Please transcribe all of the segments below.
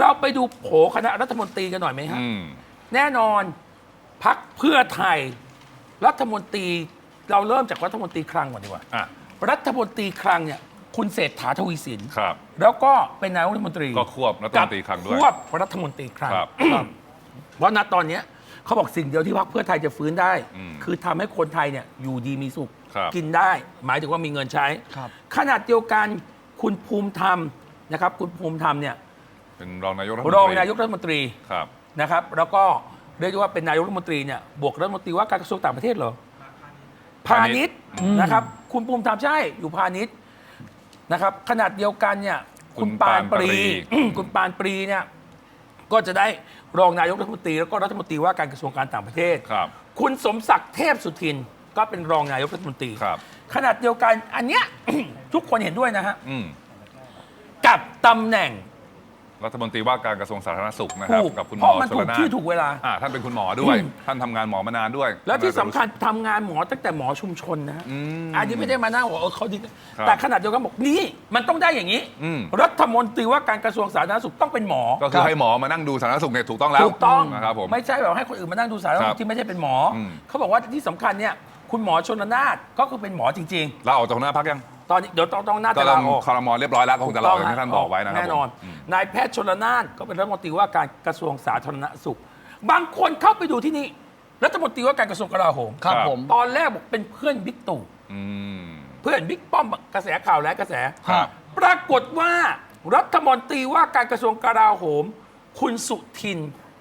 เราไปดูโผคณะรัฐมนตรีกันหน่อยไหมฮะอืมแน่นอนพักเพื่อไทย รัฐมนตรีเราเริ่มจากรัฐมนตรีคลังก่อนดีกว่าอะรัฐมนตรีคลังเนี่ย คุณเศรษฐาทวีสินครับแล้วก็เป็นนายกรัฐมนตรีก็ควบรัฐมนตรีคลังด้วยควบรัฐมนตรีคลังครับเพราะณตอนเนี้ยเขาบอกสิ่งเดียวที่พรรคเพื่อไทยจะฟื้นได้อืมคือทำให้คนไทยเนี่ยอยู่ดีมีสุขครับกินได้ หมายถึงว่ามีเงินใช้ครับขนาดเดียวกันคุณภูมิธรรมนะครับ คุณภูมิธรรมเนี่ย เป็นรองนายกรัฐมนตรีรองนายกรัฐมนตรีครับนะครับ แล้วก็เรียกได้ว่าเป็นนายกรัฐมนตรีเนี่ยบวกรัฐมนตรีว่าการกระทรวงต่างประเทศเหรอพาณิชย์นะครับ คุณภูมิธรรมใช่อยู่พาณิชย์นะครับ ขนาดเดียวกันเนี่ย คุณปานปรี คุณปานปรีเนี่ยก็จะได้รองนายกรัฐมนตรีแล้วก็รัฐมนตรีว่าการกระทรวงการต่างประเทศครับ คุณสมศักดิ์เทพสุทินก็เป็นรองนายกรัฐมนตรีครับขนาดเดียวกันอันเนี้ยทุกคนเห็นด้วยนะฮะอืมกับตำแหน่ง รัฐมนตรีว่าการกระทรวงสาธารณสุขนะครับถูกกับคุณหเพมอราะมันชถูลกนานที่ถูกเวลา อ่าท่านเป็นคุณหมอด้วยอืมท่านทำงานหมอมานานด้วยแล้วที่สำคัญทำงานหมอตั้งแต่หมอชุมชนนะฮะอืม อันนี้ไม่ได้มานั่งว่าเออเขาดีครับแต่ขนาดเดียวกันบอกนี่มันต้องได้อย่างนี้ อืม รัฐมนตรีว่าการกระทรวงสาธารณสุขต้องเป็นหมอ ก็คือให้หมอมานั่งดูสาธารณสุขเนี่ยถูกต้องแล้วถูกต้องนะครับผม ไม่ใช่แบบให้คนอื่นมานั่งดูสาธารณคสุรัขบที่ไม่ใช่เป็นหมออม เขาบอกว่าที่สำคัญเนี่ยคุณหมอชนละนาถก็คือเป็นหมอจริง ลาออกจากหัวหน้าพักยัง ๆ ตอนนี้เดี๋ยวต้องต้องน่าก็จะลลาออก คอรมอเรียบร้อยแล้วก็คงจะรออย่างที่ท่านบอกไว้นะครับแน่นอน ผมม นายแพทย์ชนละนานก็เป็นรัฐมนตรีว่าการกระทรวงสาธารณสุข บางคนเข้าไปดูที่นี่รัฐมนตรีว่าการกระทรวงกลาโหมครับครับผม ตอนแรกบอกเป็นเพื่อนบิ๊กตู่อืม เพื่อนบิ๊กป้อมกระแสข่าวและกระแส ครับ ปรากฏว่ารัฐมนตรีว่าการกระทรวงกลาโหม คุณสุทิน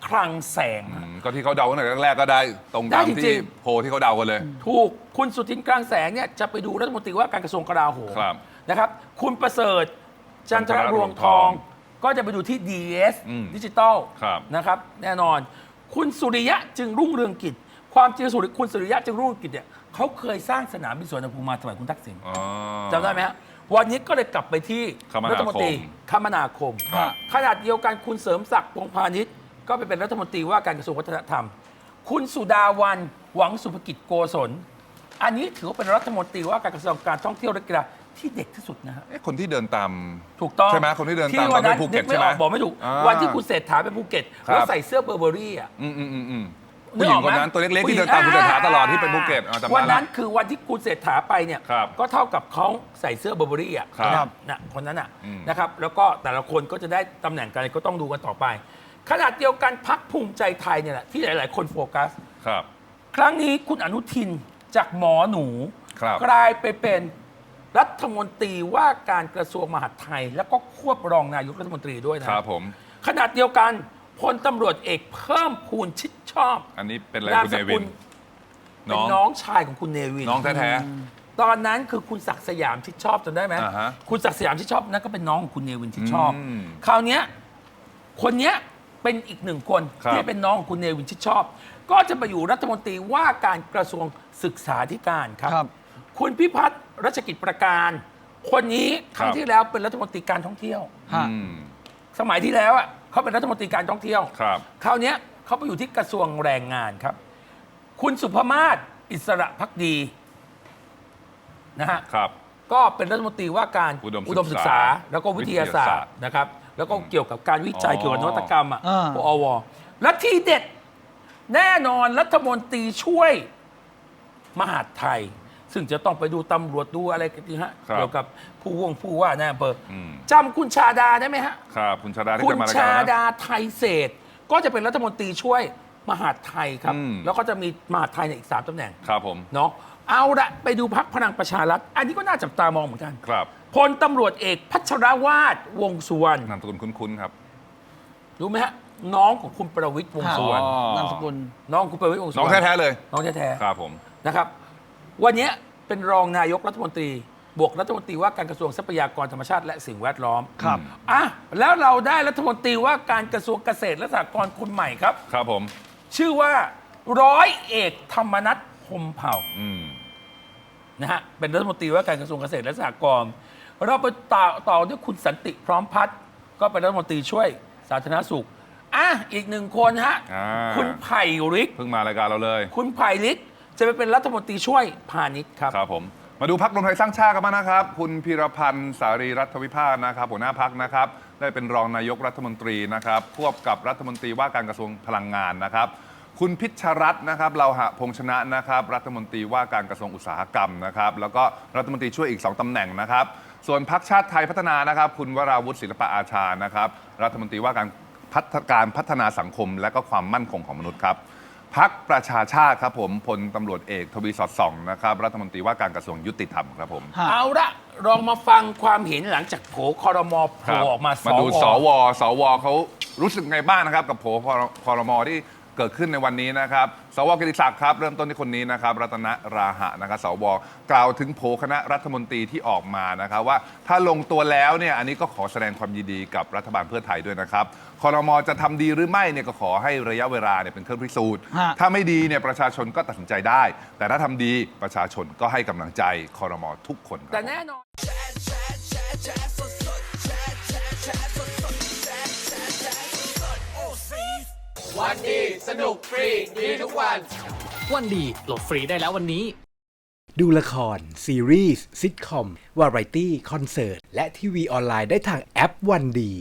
คลังแสง อืมก็ที่เขาเดาตั้งแต่แรกๆก็ได้ตรงตามได้จริที่งโพลที่เขาเดากันเลย ถูกคุณสุทินคลังแสงเนี่ยจะไปดูรัฐมนตรีว่าการกระทรวงกลาโหมครับนะครับ คุณประเสริฐจันทรรวงทอง ก็จะไปดูที่ DS อืมดิจิตอลครับ นะครับ แน่นอน คุณสุริยะจึงรุ่งเรืองกิจ ความจริงสุริคุณสุริยะจึงรุ่งเรืองกิจเนี่ยเขาเคยสร้างสนามบินสุวรรณภูมิมาสมัยคุณทักษิณ อ๋อ จำได้ไหมฮะวันนี้ก็เลยกลับไปที่คมนาคมรัฐมนตรีคมนาคม ครับ ขนาดเดียวกันคุณเสริมศักดิ์พงษ์พาณิชย์ก็ไปเป็นรัฐมนตรีว่าการกระทรวงวัฒนธรรม คุณสุดาวันหวังสุภกิจโกศล อันนี้ถือว่าเป็นรัฐมนตรีว่าการกระทรวงการท่องเที่ยวและกีฬา ที่เด็กที่สุดนะฮะ เอ๊ะคนที่เดินตาม ถูกต้องใช่ไหมคนที่เดินตามวันนั้นตอนไปภูเก็ตนึไม่ออกใช่ไหมบอกไม่ถูกอ่าวันที่คุณเศรษฐาไปภูเก็ตครับ แล้วใส่เสื้อเบอร์เบอรี่อะอืมอืมอืมอืมนึผู้กหญิองอกคนไหมนั้นตัวเล็กๆที่เดินตามคุณเศรษฐาตลอดที่ไปภูเก็ตอ่าจำได้ละวันนั้นคือวันที่คุณเศรษฐาไปเนี่ยครับก็เท่ากับเขาใส่เสื้อเบอร์เบอรี่อะครับนะคนนั้นอะอืม นะครับแล้วก็แต่ละคนก็จะได้ตำแหน่งกันก็ต้องดูกันต่อไปขนาดเดียวกันพักภูมิใจไทยเนี่ยแหละที่หลาย ๆ คนโฟกัส ครับ ครั้งนี้คุณอนุทินจากหมอหนู ครับ กลายไปเป็น รัฐมนตรีว่าการกระทรวงมหาดไทย แล้วก็ควบรองนายกรัฐมนตรีด้วยนะ ครับผมขนาดเดียวกันพลตำรวจเอกเพิ่มพูนชิดชอบอันนี้เป็นอะไรนามคุณสเนวิกุนลเป็นน้องชายของคุณเนวิน น้องแท้ ตอนนั้นคือคุณศักดิ์สยามชิดชอบจำได้ไหมอ่าฮะคุณศักดิ์สยามชิดชอบนั่นก็เป็นน้องของคุณเนวินชิดชอบ อืมคราวเนี้ยคนเนี้ยเป็นอีกหนึ่งคนครับ ที่เป็นน้องของคุณเนวินชิดชอบ ก็จะไปอยู่รัฐมนตรีว่าการกระทรวงศึกษาธิการครับ ครับ คุณพิพัฒน์ รัชกิจประการ คนนี้ครั้งครับที่แล้วเป็นรัฐมนตรีการท่องเที่ยวๆฮะอืม สมัยที่แล้วอะเขาเป็นรัฐมนตรีการท่องเที่ยวครับ คราวเนี้ยเขาไปอยู่ที่กระทรวงแรงงานครับ คุณสุภมาศอิสระพักดีนะฮะ ครับ ก็เป็นรัฐมนตรีว่าการอุดมศึกษาแล้วก็วิทยาศาสตร์นะครับ แล้วก็เกี่ยวกับการวิจัยอ๋อ เกี่ยวกับนวัตกรรมอะอ่า ปอวและที่เด็ดแน่นอนรัฐมนตรีช่วยมหาดไทย ซึ่งจะต้องไปดูตำรวจดูอะไรกันทีฮะครับ เกี่ยวกับผู้วงผู้ว่านะอำเภออมจำคุณชาดาได้ไหมฮะ ครับคุณชาดาที่คุณจะมารายชาการนะ ดาไทยเศรษฐ์ก็จะเป็นรัฐมนตรีช่วยมหาดไทยครับ อืม แล้วก็จะมีมหาดไทยเนี่ยอีกสามตำแหน่งครับผมเนาะเอาละไปดูพักพลังประชารัฐ อันนี้ก็น่าจับตามองเหมือนกันครับพลตำรวจเอกพัชรวาดวงสุวรรณนามสกุลคุ้นๆครับ รู้ไหมฮะน้องของคุณประวิตยวงษ์สุวรรณอ๋อ นามสกุลน้องคุณประวิตยวงษ์สุน้วอรงรณแท้ๆเลย น้องแท้ครับผม ๆนะครับ วันนี้เป็นรองนายกรัฐมนตรี บวกรัฐมนตรีว่าการกระทรวงทรัพยากรธรรมชาติและสิ่งแวดล้อมครับอะแล้วเราได้รัฐมนตรีว่าการกระทรวงเกษตรและสหกรณ์คนใหม่ครับ ครับผม ชื่อว่าร้อยเอกธรรมนัฐพรหมเผ่าอืม นะฮะเป็นรัฐมนตรีว่าการกระทรวงเกษตรและสหกรณ์เราไปต่อต่อด้วยคุณสันติพร้อมพัฒน์ก็เป็นรัฐมนตรีช่วยสาธารณสุขอะอีกหนึ่งคนฮะอ่า คุณไผ่ริกเพิ่งมารายการเราเลย คุณไผ่ริก จะไปเป็นรัฐมนตรีช่วยพาณิชย์ครับ ครับผม มาดูพักรวมไทยสร้างชาติกันบ้างนะครับ คุณพีรพันธ์สารีรัฐวิพากษ์นะครับ หัวหน้าพักนะครับ ได้เป็นรองนายกรัฐมนตรีนะครับควบกับรัฐมนตรีว่าการกระทรวงพลังงานนะครับ คุณพิชรัตน์นะครับเราหะพงษ์ชนะนะครับ รัฐมนตรีว่าการกระทรวงอุตสาหกรรมนะครับ แล้วก็รัฐมนตรีช่วยอีก 2ตำแหน่งนะครับ ส่วนพักชาติไทยพัฒนานะครับ คุณวราวุฒิศิลปะอาชานะครับ รัฐมนตรีว่าการพัฒการพัฒนาสังคมและก็ความมั่นคงของมนุษย์ครับ พักประชาชาติครับผมพลตำรวจเอกทวีสอดส่องนะครับรัฐมนตรีว่าการกระทรวงยุติธรรมครับผมฮะเอาละลองมาฟังความเห็นหลังจากโผคอรมอโผล่ออกมาสมาดูวสวสวเขารู้สึกไงบ้างนะครับ กับโผล่คอรมอที่ เกิดขึ้นในวันนี้นะครับ สวกิติศักดิ์ครับ เริ่มต้นที่คนนี้นะครับ รัตนราหะนะครับ สว กล่าวถึงโผล่คณะรัฐมนตรีที่ออกมานะครับ ว่าถ้าลงตัวแล้วเนี่ย อันนี้ก็ขอแสดงความยินดีกับรัฐบาลเพื่อไทยด้วยนะครับ คอรมอจะทำดีหรือไม่เนี่ยก็ขอให้ระยะเวลาเนี่ยเป็นเครื่องพิสูจน์ฮะถ้าไม่ดีเนี่ยประชาชนก็ตัดสินใจได้ แต่ถ้าทำดีประชาชนก็ให้กำลังใจคอรมอทุกคนครับแต่แน่นอนวัน สนุกฟรีดีทุกวัน วันดีโหลดฟรีได้แล้ววันนี้ ดูละคร ซีรีส์ซิทคอม วาไรตี้ คอนเสิร์ต และทีวีออนไลน์ได้ทางแอปวันดี